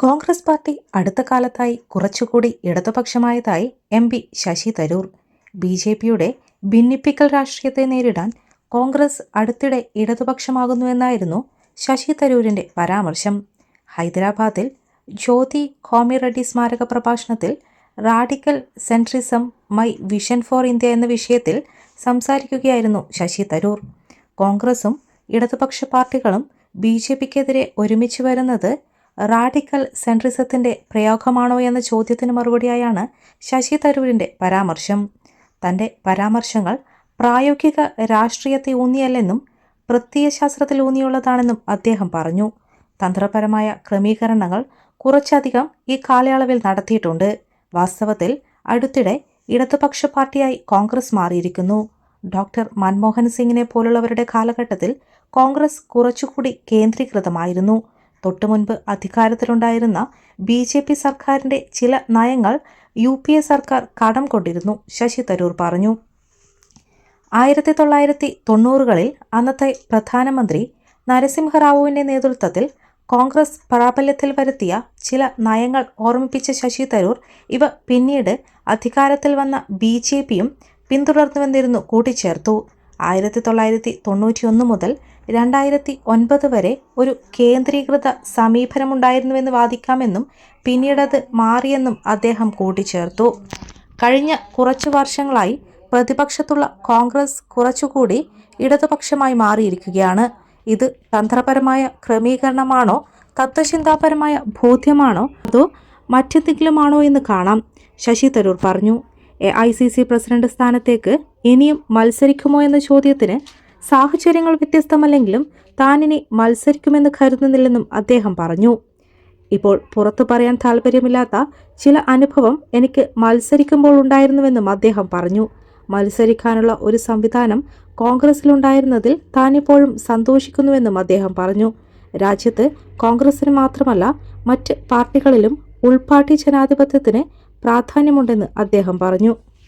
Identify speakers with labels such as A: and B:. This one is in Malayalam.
A: കോൺഗ്രസ് പാർട്ടി അടുത്ത കാലത്തായി കുറച്ചുകൂടി ഇടതുപക്ഷമായതായി M P Shashi Tharoor. B J പിയുടെ ഭിന്നിപ്പിക്കൽ രാഷ്ട്രീയത്തെ നേരിടാൻ കോൺഗ്രസ് അടുത്തിടെ ഇടതുപക്ഷമാകുന്നുവെന്നായിരുന്നു ശശി തരൂരിന്റെ പരാമർശം. ഹൈദരാബാദിൽ ജ്യോതി കോമിറെഡ്ഡി സ്മാരക പ്രഭാഷണത്തിൽ radical centrism my vision for India എന്ന വിഷയത്തിൽ സംസാരിക്കുകയായിരുന്നു ശശി തരൂർ. കോൺഗ്രസും ഇടതുപക്ഷ പാർട്ടികളും ബി ജെ പിക്കെതിരെ ഒരുമിച്ച് വരുന്നത് റാഡിക്കൽ സെൻട്രിസത്തിന്റെ പ്രയോഗമാണോ എന്ന ചോദ്യത്തിന് മറുപടിയായാണ് ശശി തരൂരിന്റെ പരാമർശം. തന്റെ പരാമർശങ്ങൾ പ്രായോഗിക രാഷ്ട്രീയത്തെ ഊന്നിയല്ലെന്നും പ്രത്യയശാസ്ത്രത്തിൽ ഊന്നിയുള്ളതാണെന്നും അദ്ദേഹം പറഞ്ഞു. തന്ത്രപരമായ ക്രമീകരണങ്ങൾ കുറച്ചധികം ഈ കാലയളവിൽ നടത്തിയിട്ടുണ്ട്. വാസ്തവത്തിൽ അടുത്തിടെ ഇടതുപക്ഷ പാർട്ടിയായി കോൺഗ്രസ് മാറിയിരിക്കുന്നു. ഡോക്ടർ മൻമോഹൻ സിംഗിനെ പോലുള്ളവരുടെ കാലഘട്ടത്തിൽ കോൺഗ്രസ് കുറച്ചുകൂടി കേന്ദ്രീകൃതമായിരുന്നു. തൊട്ടുമുൻപ് അധികാരത്തിലുണ്ടായിരുന്ന ബി ജെ പി സർക്കാരിന്റെ ചില നയങ്ങൾ യു പി എ സർക്കാർ കടം കൊണ്ടിരുന്നു ശശി തരൂർ പറഞ്ഞു. ആയിരത്തി തൊള്ളായിരത്തി തൊണ്ണൂറുകളിൽ അന്നത്തെ പ്രധാനമന്ത്രി നരസിംഹറാവുവിന്റെ നേതൃത്വത്തിൽ കോൺഗ്രസ് പ്രാബല്യത്തിൽ വരുത്തിയ ചില നയങ്ങൾ ഓർമ്മിപ്പിച്ച ശശി തരൂർ ഇവ പിന്നീട് അധികാരത്തിൽ വന്ന ബി ജെ പിയും പിന്തുടർന്നുവെന്നിരുന്നു കൂട്ടിച്ചേർത്തു. ആയിരത്തി തൊള്ളായിരത്തി തൊണ്ണൂറ്റിയൊന്ന് മുതൽ രണ്ടായിരത്തി ഒൻപത് വരെ ഒരു കേന്ദ്രീകൃത സമീപനമുണ്ടായിരുന്നുവെന്ന് വാദിക്കാമെന്നും പിന്നീടത് മാറിയെന്നും അദ്ദേഹം കൂട്ടിച്ചേർത്തു. കഴിഞ്ഞ കുറച്ചു വർഷങ്ങളായി പ്രതിപക്ഷത്തുള്ള കോൺഗ്രസ് കുറച്ചുകൂടി ഇടതുപക്ഷമായി മാറിയിരിക്കുകയാണ്. ഇത് തന്ത്രപരമായ ക്രമീകരണമാണോ തത്വചിന്താപരമായ ബോധ്യമാണോ അതോ മറ്റെന്തെങ്കിലുമാണോ എന്ന് കാണാം ശശി തരൂർ പറഞ്ഞു. ഐ സി സി പ്രസിഡന്റ് സ്ഥാനത്തേക്ക് ഇനിയും മത്സരിക്കുമോ എന്ന ചോദ്യത്തിന് സാഹചര്യങ്ങൾ വ്യത്യസ്തമല്ലെങ്കിലും താനിനി മത്സരിക്കുമെന്ന് കരുതുന്നില്ലെന്നും അദ്ദേഹം പറഞ്ഞു. ഇപ്പോൾ പുറത്തു പറയാൻ താല്പര്യമില്ലാത്ത ചില അനുഭവം എനിക്ക് മത്സരിക്കുമ്പോൾ ഉണ്ടായിരുന്നുവെന്നും അദ്ദേഹം പറഞ്ഞു. മത്സരിക്കാനുള്ള ഒരു സംവിധാനം കോൺഗ്രസിലുണ്ടായിരുന്നതിൽ താനിപ്പോഴും സന്തോഷിക്കുന്നുവെന്നും അദ്ദേഹം പറഞ്ഞു. രാജ്യത്ത് കോൺഗ്രസിന് മാത്രമല്ല മറ്റ് പാർട്ടികളിലും ഉൾപാർട്ടി ജനാധിപത്യത്തിന് പ്രാധാന്യമുണ്ടെന്ന് അദ്ദേഹം പറഞ്ഞു